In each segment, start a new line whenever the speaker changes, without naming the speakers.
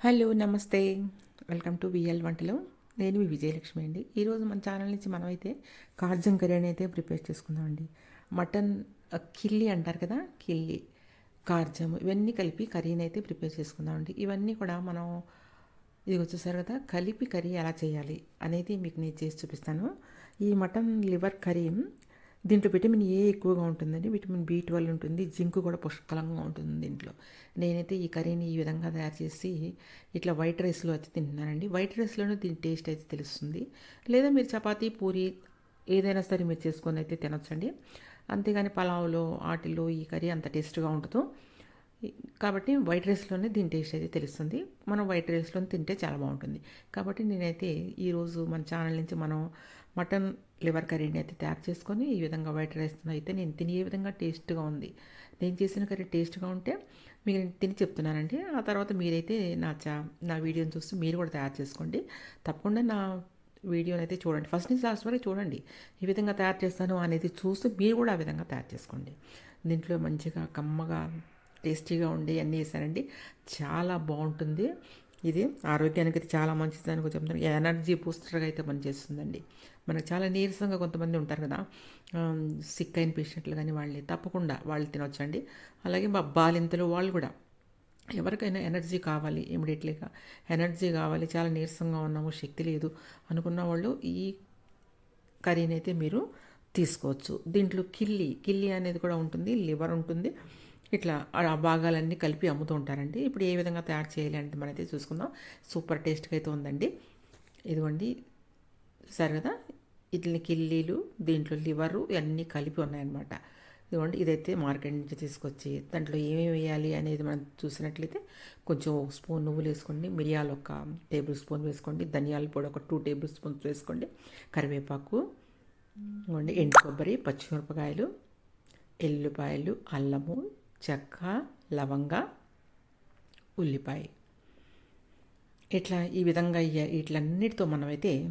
Hello నమస్తే. Welcome to VL వంటలు. నేను మీ విజయలక్ష్మి అండి. ఈరోజు మన ఛానల్ నుంచి మనమైతే అయితే కార్జం కర్రీ అయితే ప్రిపేర్ చేసుకుందామండి మటన్ కిల్లి అంటారు కదా కిల్లి కార్జం ఇవన్నీ కలిపి కర్రీని అయితే ప్రిపేర్ చేసుకుందామండి ఇవన్నీ కూడా మనం ఇది వచ్చేసారు కదా కలిపి కర్రీ ఎలా చేయాలి అనేది మీకు నేను చేసి చూపిస్తాను. ఈ మటన్ లివర్ కర్రీ దీంట్లో విటమిన్ ఏ ఎక్కువగా ఉంటుందండి. విటమిన్ బి ట్వెల్వ్ ఉంటుంది. జింక్ కూడా పుష్కలంగా ఉంటుంది దీంట్లో. నేనైతే ఈ కర్రీని ఈ విధంగా తయారు చేసి ఇట్లా వైట్ రైస్లో అయితే తింటున్నానండి. వైట్ రైస్లోనే దీని టేస్ట్ అయితే తెలుస్తుంది. లేదా మీరు చపాతీ పూరి ఏదైనా సరే మీరు చేసుకొని అయితే తినొచ్చండి. అంతేగాని పలావులో వాటిలో ఈ కర్రీ అంత టేస్ట్గా ఉండదు. కాబట్టి వైట్ రైస్లోనే దీని టేస్ట్ అయితే తెలుస్తుంది. మనం వైట్ రైస్లోనే తింటే చాలా బాగుంటుంది. కాబట్టి నేనైతే ఈరోజు మన ఛానల్ నుంచి మనం మటన్ లివర్ కర్రీని అయితే తయారు చేసుకొని ఈ విధంగా వైట్ రైస్ అయితే నేను తినే విధంగా టేస్ట్గా ఉంది నేను చేసిన కర్రీ టేస్ట్గా ఉంటే మీకు నేను తిని చెప్తున్నానండి. ఆ తర్వాత మీరైతే నా చా నా వీడియోని చూస్తూ మీరు కూడా తయారు చేసుకోండి. తప్పకుండా నా వీడియోని అయితే చూడండి. ఫస్ట్ నుంచి లాస్ట్ వరకు చూడండి. ఈ విధంగా తయారు చేస్తాను అనేది చూస్తూ మీరు కూడా ఆ విధంగా తయారు చేసుకోండి. దీంట్లో మంచిగా కమ్మగా టేస్టీగా ఉండి అన్నీ వేసానండి. చాలా బాగుంటుంది. ఇది ఆరోగ్యానికి అయితే చాలా మంచిది అని చెప్తాను ఎనర్జీ బూస్టర్గా అయితే పనిచేస్తుందండి. మనకు చాలా నీరసంగా కొంతమంది ఉంటారు కదా. సిక్ అయిన పేషెంట్లు కానీ వాళ్ళని తప్పకుండా వాళ్ళు తినొచ్చండి. అలాగే మా బాలింతలు వాళ్ళు కూడా ఎవరికైనా ఎనర్జీ కావాలి ఇమీడియట్లీగా ఎనర్జీ కావాలి చాలా నీరసంగా ఉన్నాము శక్తి లేదు అనుకున్న వాళ్ళు ఈ కర్రీని అయితే మీరు తీసుకోవచ్చు. దీంట్లో కిల్లి కిల్లి అనేది కూడా ఉంటుంది లివర్ ఉంటుంది. ఇట్లా ఆ భాగాలన్నీ కలిపి అమ్ముతూ ఉంటారండి. ఇప్పుడు ఏ విధంగా తయారు చేయాలి అంటే మనైతే చూసుకుందాం. సూపర్ టేస్ట్గా అయితే ఉందండి. ఇదిగోండి. సరే కదా? ఇట్లని కిల్లీలు దీంట్లో లివరు ఇవన్నీ కలిపి ఉన్నాయన్నమాట. ఇదిగోండి. ఇదైతే మార్కెట్ నుంచి తీసుకొచ్చి దాంట్లో ఏమేమి వేయాలి అనేది మనం చూసినట్లయితే కొంచెం ఒక స్పూన్ నువ్వులు వేసుకోండి. మిరియాలు ఒక టేబుల్ స్పూన్ వేసుకోండి. ధనియాల పొడి ఒక టూ టేబుల్ స్పూన్స్ వేసుకోండి. కరివేపాకు ఇదిగోండి. ఎండు కొబ్బరి పచ్చిమిరపకాయలు ఎల్లుపాయలు అల్లము చెక్క లవంగ ఉల్లిపాయ. ఇట్లా ఈ విధంగా ఇయ- వీటిలన్నిటితో మనమైతే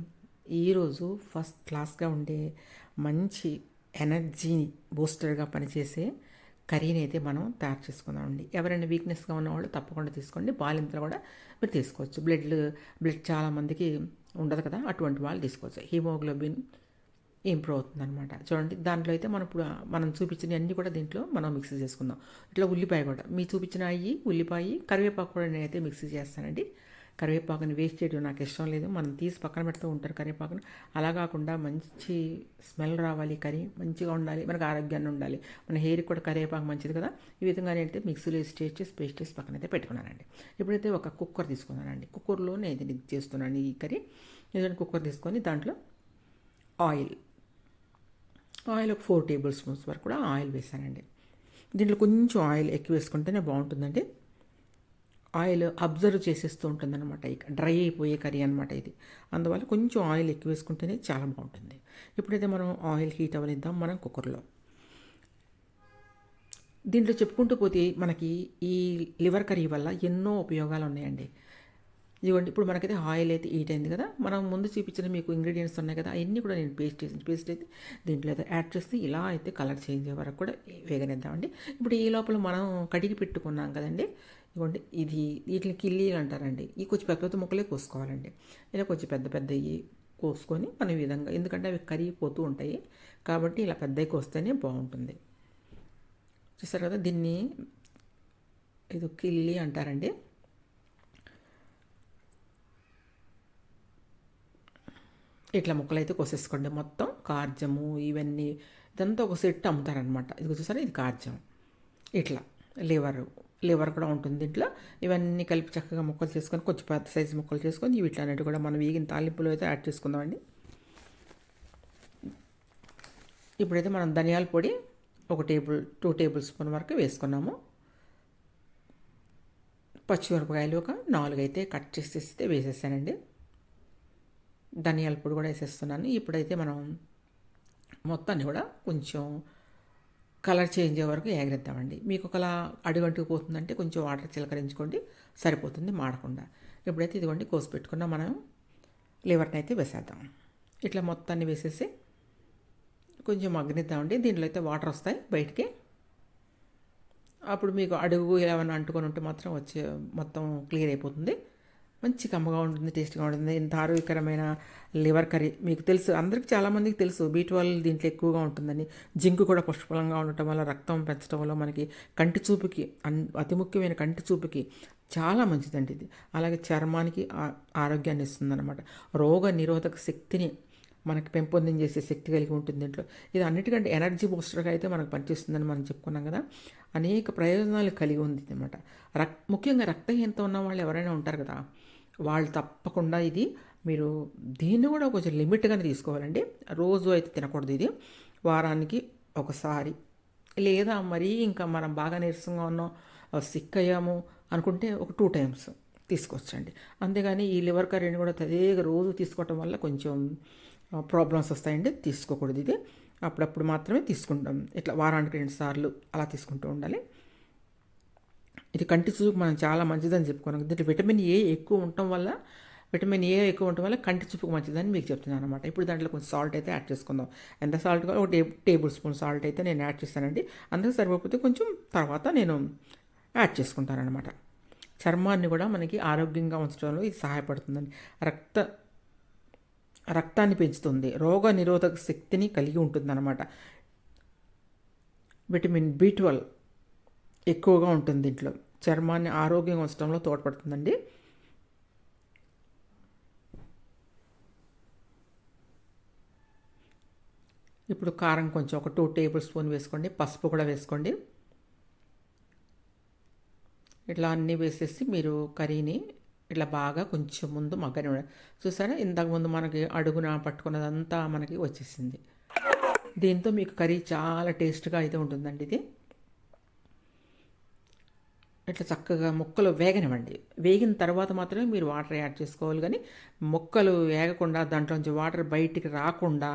ఈరోజు ఫస్ట్ క్లాస్గా ఉండే మంచి ఎనర్జీని బూస్టర్గా పనిచేసే కర్రీని అయితే మనం తయారు చేసుకుందామండి. ఎవరైనా వీక్నెస్గా ఉన్నవాళ్ళు తప్పకుండా తీసుకోండి. బాలింతలు కూడా మీరు తీసుకోవచ్చు. బ్లడ్ బ్లడ్ చాలామందికి ఉండదు కదా అటువంటి వాళ్ళు తీసుకోవచ్చు. హీమోగ్లోబిన్ ఇంప్రూవ్ అవుతుంది అనమాట చూడండి దాంట్లో అయితే మనం ఇప్పుడు మనం చూపించిన అన్ని కూడా దీంట్లో మనం మిక్సీ చేసుకుందాం. ఇట్లా ఉల్లిపాయ కూడా. మీ చూపించిన అయ్యి ఉల్లిపాయ కరివేపాకు కూడా నేనైతే మిక్సీ చేస్తానండి. కరివేపాకుని వేస్ట్ చేయడం నాకు ఇష్టం లేదు. మనం తీసి పక్కన పెడుతూ ఉంటారు కరివేపాకుని. అలా కాకుండా మంచి స్మెల్ రావాలి కర్రీ మంచిగా ఉండాలి మనకు ఆరోగ్యాన్ని ఉండాలి. మన హెయిర్కి కూడా కరివేపాకు మంచిది కదా. ఈ విధంగా నేనైతే మిక్సీలో వేసి టేస్ట్ చేసి పేస్ట్ చేసి పక్కన అయితే పెట్టుకున్నానండి. ఇప్పుడైతే ఒక కుక్కర్ తీసుకున్నానండి. కుక్కర్లో నేను ఇది చేస్తున్నాను ఈ కర్రీ. ఏదైనా కుక్కర్ తీసుకొని దాంట్లో ఆయిల్ ఆయిల్ ఒక ఫోర్ టేబుల్ స్పూన్స్ వరకు కూడా ఆయిల్ వేసానండి. దీంట్లో కొంచెం ఆయిల్ ఎక్కువ వేసుకుంటేనే బాగుంటుందండి. ఆయిల్ అబ్జర్వ్ చేసేస్తూ ఉంటుంది అనమాట ఇక డ్రై అయిపోయే కర్రీ అనమాట ఇది. అందువల్ల కొంచెం ఆయిల్ ఎక్కువ వేసుకుంటేనే చాలా బాగుంటుంది. ఇప్పుడైతే మనం ఆయిల్ హీట్ అవ్వనిద్దాం మనం కుక్కర్లో. దీంట్లో చెప్పుకుంటూ పోతే మనకి ఈ లివర్ కర్రీ వల్ల ఎన్నో ఉపయోగాలు ఉన్నాయండి. ఇదిగోండి ఇప్పుడు మనకైతే ఆయిల్ అయితే హీట్ అయింది కదా మనం ముందు చూపించిన మీకు ఇంగ్రీడియంట్స్ ఉన్నాయి కదా అవన్నీ కూడా నేను పేస్ట్ చేసి పేస్ట్ అయితే దీంట్లో అయితే యాడ్ చేస్తే ఇలా అయితే కలర్ చేంజ్ అయ్యే వరకు కూడా వేగనిద్దామండి. ఇప్పుడు ఈ లోపల మనం కడిగి పెట్టుకున్నాం కదండి ఇదిగోండి ఇది వీటిని కిల్లీలు అంటారండి ఈ కొంచెం పెద్ద పెద్ద ముక్కలే కోసుకోవాలండి. ఇలా కొంచెం పెద్ద పెద్దవి కోసుకొని మనం ఈ విధంగా ఎందుకంటే అవి కరిగిపోతూ ఉంటాయి కాబట్టి ఇలా పెద్దవి కోస్తేనే బాగుంటుంది. చూసారు కదా దీన్ని ఇది కిల్లి అంటారండి ఇట్లా ముక్కలు అయితే కోసేసుకోండి. మొత్తం కార్జము ఇవన్నీ ఇదంతా ఒక సెట్ అమ్ముతారనమాట ఇది వచ్చేసరి ఇది కార్జం ఇట్లా లివర్ లివర్ కూడా ఉంటుంది దీంట్లో. ఇవన్నీ కలిపి చక్కగా ముక్కలు చేసుకొని కొంచెం పెద్ద సైజు ముక్కలు చేసుకొని వీటిలన్నిటి కూడా మనం వేగిన తాలింపులో అయితే యాడ్ చేసుకుందామండి ఇప్పుడైతే మనం ధనియాల పొడి ఒక టేబుల్ టూ టేబుల్ స్పూన్ వరకు వేసుకున్నాము. పచ్చిమిరపకాయలు ఒక నాలుగు అయితే కట్ చేసేస్తే వేసేసానండి. ధనియాల పొడి కూడా వేసేస్తున్నాను. ఇప్పుడైతే మనం మొత్తాన్ని కూడా కొంచెం కలర్ చేంజ్ అయ్యే వరకు ఎగరేద్దామండి. మీకు ఒకలా అడుగంటుకు పోతుందంటే కొంచెం వాటర్ చిలకరించుకోండి సరిపోతుంది మాడకుండా. ఇప్పుడైతే ఇదిగోండి కోసి పెట్టుకున్న మనం లివర్ని అయితే వేసేద్దాం. ఇట్లా మొత్తాన్ని వేసేసి కొంచెం మగ్గనిద్దామండి. దీంట్లో అయితే వాటర్ వస్తాయి బయటికి. అప్పుడు మీకు అడుగు ఏమైనా అంటుకొని ఉంటే మాత్రం వచ్చే మొత్తం క్లియర్ అయిపోతుంది. మంచి కమ్మగా ఉంటుంది టేస్ట్గా ఉంటుంది ఇంత ఆరోగ్యకరమైన లివర్ కర్రీ. మీకు తెలుసు అందరికీ చాలామందికి తెలుసు బీట్ ట్వెల్వ్ దీంట్లో ఎక్కువగా ఉంటుందని. జింకు కూడా పుష్కలంగా ఉండటం వల్ల రక్తం పెంచడం వల్ల మనకి కంటి చూపుకి అన్ అతి ముఖ్యమైన కంటి చూపుకి చాలా మంచిదండి ఇది. అలాగే చర్మానికి ఆ- ఆరోగ్యాన్ని ఇస్తుందన్నమాట. రోగ నిరోధక శక్తిని మనకి పెంపొందించేసే శక్తి కలిగి ఉంటుంది దీంట్లో. ఇది అన్నిటికంటే ఎనర్జీ బూస్టర్గా అయితే మనకు పనిచేస్తుందని మనం చెప్పుకున్నాం కదా. అనేక ప్రయోజనాలు కలిగి ఉంది అనమాట రక్ ముఖ్యంగా రక్తహీనత ఉన్న వాళ్ళు ఎవరైనా ఉంటారు కదా వాళ్ళు తప్పకుండా ఇది మీరు దీన్ని కూడా కొంచెం లిమిట్గానే తీసుకోవాలండి. రోజు అయితే తినకూడదు ఇది. వారానికి ఒకసారి. లేదా మరీ ఇంకా మనం బాగా నీరసంగా ఉన్నాం సిక్ అయ్యాము అనుకుంటే ఒక టూ టైమ్స్ తీసుకోవచ్చండి అంతేగాని ఈ లివర్ కర్రీని కూడా తదేగా రోజు తీసుకోవటం వల్ల కొంచెం ప్రాబ్లమ్స్ వస్తాయండి. తీసుకోకూడదు ఇది. అప్పుడప్పుడు మాత్రమే తీసుకుంటాం. ఇట్లా వారానికి రెండు సార్లు అలా తీసుకుంటూ ఉండాలి. ఇది కంటి చూపు మనం చాలా మంచిదని చెప్పుకున్నాం. దీంట్లో విటమిన్ ఏ ఎక్కువ ఉండటం వల్ల విటమిన్ ఏ ఎక్కువ ఉండటం వల్ల కంటి చూపుకు మంచిదని మీకు చెప్తున్నాను అనమాట ఇప్పుడు దాంట్లో కొంచెం సాల్ట్ అయితే యాడ్ చేసుకుందాం. ఎంత సాల్ట్ కావాలి ఒక టే టేబుల్ స్పూన్ సాల్ట్ అయితే నేను యాడ్ చేస్తానండి. అందుకు సరిపోతే కొంచెం తర్వాత నేను యాడ్ చేసుకుంటాను అనమాట చర్మాన్ని కూడా మనకి ఆరోగ్యంగా ఉంచడంలో ఇది సహాయపడుతుందండి. రక్త రక్తాన్ని పెంచుతుంది. రోగ నిరోధక శక్తిని కలిగి ఉంటుందన్నమాట. విటమిన్ బి ట్వెల్వ్ ఎక్కువగా ఉంటుంది దీంట్లో. చర్మాన్ని ఆరోగ్యంగా ఉంచడంలో తోడ్పడుతుందండి. ఇప్పుడు కారం కొంచెం ఒక టూ టేబుల్ స్పూన్ వేసుకోండి పసుపు కూడా వేసుకోండి. ఇట్లా అన్నీ వేసేసి మీరు కర్రీని ఇట్లా బాగా కొంచెం ముందు మగ్గని చూసారా? ఇంతకు ముందు మనకి అడుగున పట్టుకున్నదంతా మనకి వచ్చేసింది. దీంతో మీకు కర్రీ చాలా టేస్ట్గా అయితే ఉంటుందండి ఇది. ఇట్లా చక్కగా ముక్కలు వేగనివ్వండి. వేగిన తర్వాత మాత్రమే మీరు వాటర్ యాడ్ చేసుకోవాలి. కానీ ముక్కలు వేగకుండా దాంట్లోంచి వాటర్ బయటికి రాకుండా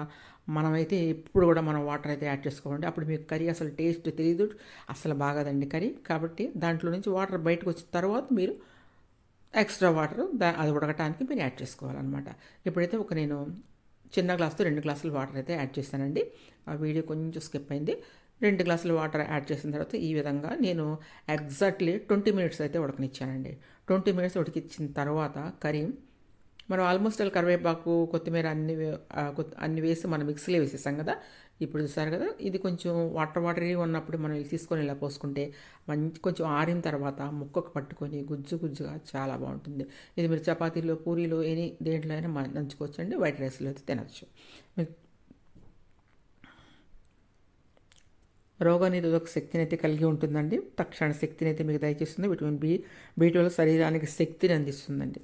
మనమైతే ఎప్పుడు కూడా మనం వాటర్ అయితే యాడ్ చేసుకోవాలండి అప్పుడు మీకు కర్రీ అసలు టేస్ట్ తెలియదు అసలు బాగదండి కర్రీ. కాబట్టి దాంట్లో నుంచి వాటర్ బయటకు వచ్చిన తర్వాత మీరు ఎక్స్ట్రా వాటర్ దా అది ఉడకటానికి మీరు యాడ్ చేసుకోవాలన్నమాట. ఇప్పుడైతే ఒక నేను చిన్న గ్లాస్తో రెండు గ్లాసులు వాటర్ అయితే యాడ్ చేశానండి ఆ వీడియో కొంచెం స్కిప్ అయింది. రెండు గ్లాసులు వాటర్ యాడ్ చేసిన తర్వాత ఈ విధంగా నేను ఎగ్జాక్ట్లీ ట్వంటీ మినిట్స్ అయితే ఉడకనిచ్చానండి. ట్వంటీ మినిట్స్ ఉడికిచ్చిన తర్వాత కర్రీ మనం ఆల్మోస్ట్ అలా కరివేపాకు కొత్తిమీర అన్ని వే- అన్ని వేసి మనం మిక్సీలో వేసేసాం కదా. ఇప్పుడు చూసారు కదా ఇది కొంచెం వాటర్ వాటరీ ఉన్నప్పుడు మనం తీసుకొని ఇలా పోసుకుంటే మంచి కొంచెం ఆరిన తర్వాత ముక్కకు పట్టుకొని గుజ్జు గుజ్జుగా చాలా బాగుంటుంది. ఇది మీరు చపాతీలో పూరీలో ఎనీ దేంట్లో అయినా మనం నంచుకోవచ్చండి వైట్ రైస్లో అయితే తినచ్చు. రోగనిరోధక శక్తిని అయితే కలిగి ఉంటుందండి. తక్షణ శక్తిని అయితే మీకు దయచేస్తుంది. విటమిన్ బి బి శరీరానికి శక్తిని అందిస్తుందండి.